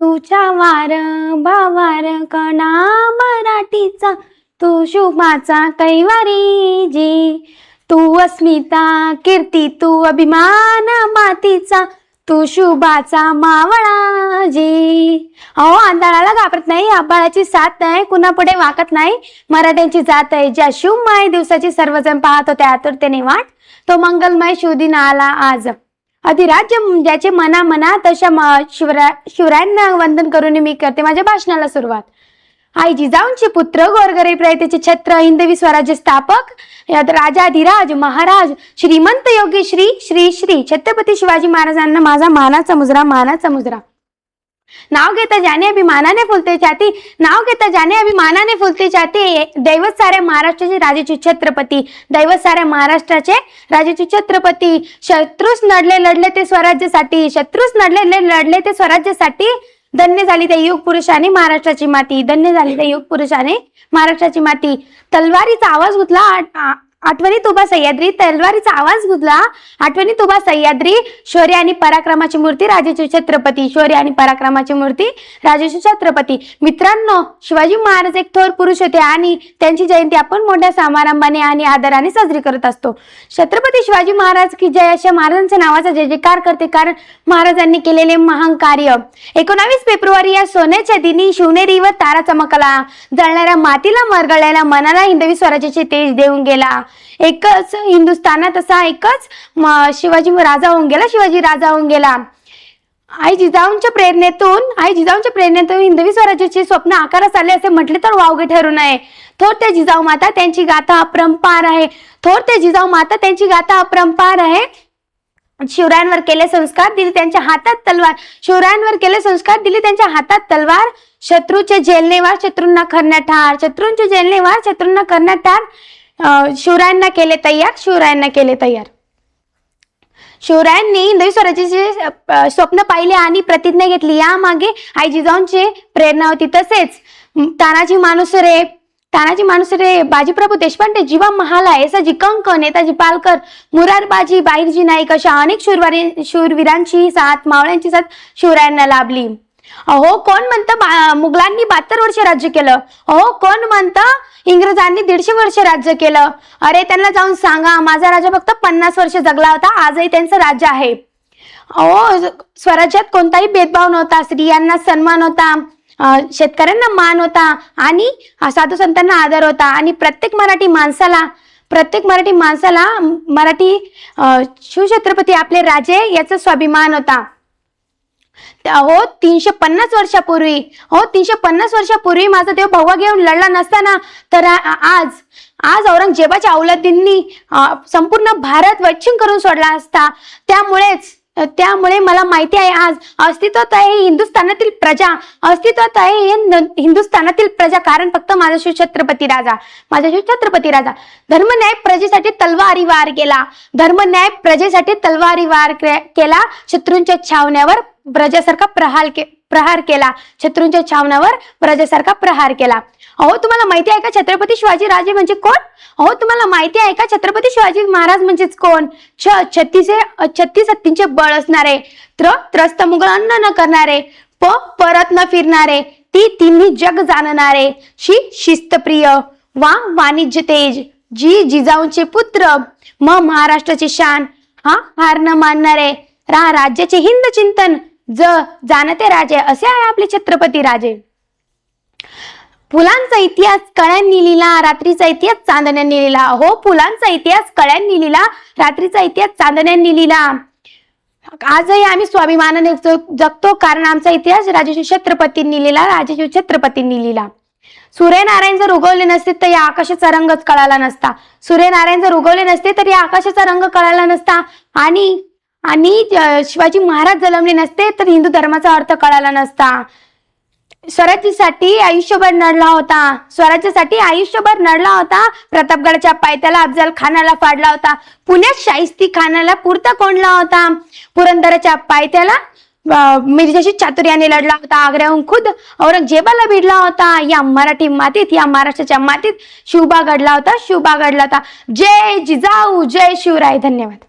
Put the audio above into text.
तुझ्या वार भावार कणा मराठीचा तू शुभाचा कैवारी जी. तू अस्मिता कीर्ती तू अभिमान मातीचा तू शुभाचा मावळा जी. अहो आंधळाला घाबरत नाही आबाळाची साथ नाही कुणा पुढे वाकत नाही. मराठ्यांची जात आहे ज्या शुभमय दिवसाची सर्वजण पाहत होते आतुरतेने वाट तो मंगलमय शिवदिन आला आज. अधिराज्य ज्याचे मना मना तशा म- शिवरा शिवरायांना वंदन करून मी करते माझ्या भाषणाला सुरुवात. आई जिजाऊंचे पुत्र गोरगरीब रयतेचे छत्र हिंदवी स्वराज्य स्थापक यात राजाधिराज महाराज श्रीमंत योगी श्री श्री श्री छत्रपती शिवाजी महाराजांना माझा मानाचा मुजरा मानाचा मुजरा. नाव घेता जाने अभिमानाने फुलते छाती. नाव घेता जाने अभिमानाने फुलते छाती. दैवत साऱ्या महाराष्ट्राचे राजाचे छत्रपती. दैवत साऱ्या महाराष्ट्राचे राजाचे छत्रपती. शत्रूस नडले लढले ते स्वराज्यासाठी. शत्रूस नडले लढले ते स्वराज्यासाठी. धन्य झाली त्या युग पुरुषाने महाराष्ट्राची माती. धन्य झाली त्या युग पुरुषाने महाराष्ट्राची माती. तलवारीचा आवाज गुंतला. आठवणी तुबा आठवणीत उभा सह्याद्री तलवारीचा आवाज गुजला आठवणीत उभा सह्याद्री शौर्य आणि पराक्रमाची मूर्ती राजाचे छत्रपती. शौर्य आणि पराक्रमाची मूर्ती राजाचे छत्रपती. मित्रांनो शिवाजी महाराज एक थोर पुरुष होते आणि त्यांची जयंती आपण मोठ्या समारंभाने आणि आदराने साजरी करत असतो. छत्रपती शिवाजी महाराज की जय अशा महाराजांच्या नावाचा जय जयकार करते कारण महाराजांनी केलेले महान कार्य. एकोणावीस फेब्रुवारी या सोन्याच्या दिनी शिवनेरीवर तारा चमकला जळणाऱ्या मातीला मरगळलेल्या मनाला हिंदवी स्वराज्याचे तेज देऊन गेला. एकच हिंदुस्थानात असा एकच शिवाजी राजा होऊन गेला शिवाजी राजा होऊन गेला. आई जिजाऊंच्या प्रेरणेतून आई जिजाऊंच्या प्रेरणेतून हिंदवी स्वराज्याचे स्वप्न आकारास आले असे म्हटले तर वावगे ठरू नये. थोर त्या जिजाऊ माता त्यांची गाथा अपरंपार आहे. थोर त्या जिजाऊ माता त्यांची गाथा अपरंपार आहे. शिवरायांवर केले संस्कार दिले त्यांच्या हातात तलवार. शिवरायांवर केले संस्कार दिले त्यांच्या हातात तलवार. शत्रूचे जेलनेवार शत्रूंना करण्यात ठार. शत्रूंचे जेलनेवार शत्रूंना करण्यात ठार. शिवरायांना केले तयार शिवरायांना केले तयार. शिवरायांनी हिंदवी स्वराज्याचे स्वप्न पाहिले आणि प्रतिज्ञा घेतली. यामागे आई जिजाऊंची प्रेरणा होती. तसेच तानाजी मानुसरे तानाजी मानुसरे बाजीप्रभू देशपांडे जीवा महाला येसाजी कंक नेताजी पालकर मुरारबाजी बाहिरजी नाईक अशा अनेक शूरवारी शूरवीरांची साथ मावळ्यांची साथ शिवरायांना लाभली. अहो कोण म्हणतं मुघलांनी बहात्तर वर्ष राज्य केलं? अहो कोण म्हणतं इंग्रजांनी दीडशे वर्ष राज्य केलं? अरे त्यांना जाऊन सांगा माझा राजा फक्त पन्नास वर्ष जगला होता आजही त्यांचं राज्य आहे. अहो स्वराज्यात कोणताही भेदभाव नव्हता स्त्रियांना सन्मान होता शेतकऱ्यांना मान होता आणि साधू संतांना आदर होता. आणि प्रत्येक मराठी माणसाला प्रत्येक मराठी माणसाला मराठी शिवछत्रपती आपले राजे याचा स्वाभिमान होता. त्या- हो तीनशे पन्नास वर्षापूर्वी. हो तीनशे पन्नास वर्षापूर्वी माझा देव भगवा घेऊन लढला नसताना तर आज आज औरंगजेबाच्या औलादींनी संपूर्ण भारत वच्छिन करून सोडला असता. त्यामुळेच त्यामुळे मला माहिती आहे आज अस्तित्वात आहे हिंदुस्थानातील प्रजा. अस्तित्वात आहे हिंदुस्थानातील प्रजा. कारण फक्त माझा शिवछत्रपती राजा. माझा शिवछत्रपती राजा. धर्मन्याय प्रजेसाठी तलवारी वार केला. धर्मन्याय प्रजेसाठी तलवारी वार केला. शत्रूंच्या छावण्यावर प्रजासारखा प्रहार के प्रहार केला. शत्रूंच्या छावण्यावर प्रजासारखा प्रहार केला. अहो तुम्हाला माहिती आहे का छत्रपती शिवाजी राजे म्हणजे कोण? अहो तुम्हाला माहिती आहे का छत्रपती शिवाजी महाराज म्हणजेच कोण? छ छत्तीसे छत्तीस हत्तींचे बळ असणारे त्र त्रस्त मुघलांना न करणारे प परत न फिरणारे ती तिन्ही जग जाणणारे शी शिस्तप्रिय वा वाणिज्य तेज जी जिजाऊंचे पुत्र म महाराष्ट्राची शान हा हार न मानणारे रा राज्याचे हिंद चिंतन ज जाणते राजे असे आहे आपले छत्रपती राजे. फुलांचा इतिहास कळ्यांनी लिहिला रात्रीचा इतिहास चांदण्यांनी लिहिला. हो फुलांचा इतिहास कळ्यांनी लिहिला रात्रीचा इतिहास चांदण्यांनी लिहिला. आजही आम्ही स्वाभिमानाने जगतो कारण आमचा इतिहास राजेशिव छत्रपतींनी लिहिला राजेशिव छत्रपतींनी लिहिला. सूर्यनारायण जर उगवले नसते तर या आकाशाचा रंगच कळाला नसता. सूर्यनारायण जर उगवले नसते तर या आकाशाचा रंग कळाला नसता. आणि आणि शिवाजी महाराज जन्मले नसते तर हिंदू धर्माचा अर्थ कळाला नसता. स्वराज्यासाठी आयुष्यभर नडला होता. स्वराज्यासाठी आयुष्यभर नडला होता. प्रतापगडच्या पायथ्याला अफजल खानाला फाडला होता. पुण्यात शाहिस्ती खानाला पुरता कोंडला होता. पुरंदरच्या पायथ्याला अं, मिर्जाशी चातुर्याने लढला होता. आग्र्याहून खुद औरंगजेबाला भिडला होता. या मराठी मातीत या महाराष्ट्राच्या मातीत शिवबा घडला होता शिवबा घडला होता. जय जिजाऊ जय शिवराय. धन्यवाद.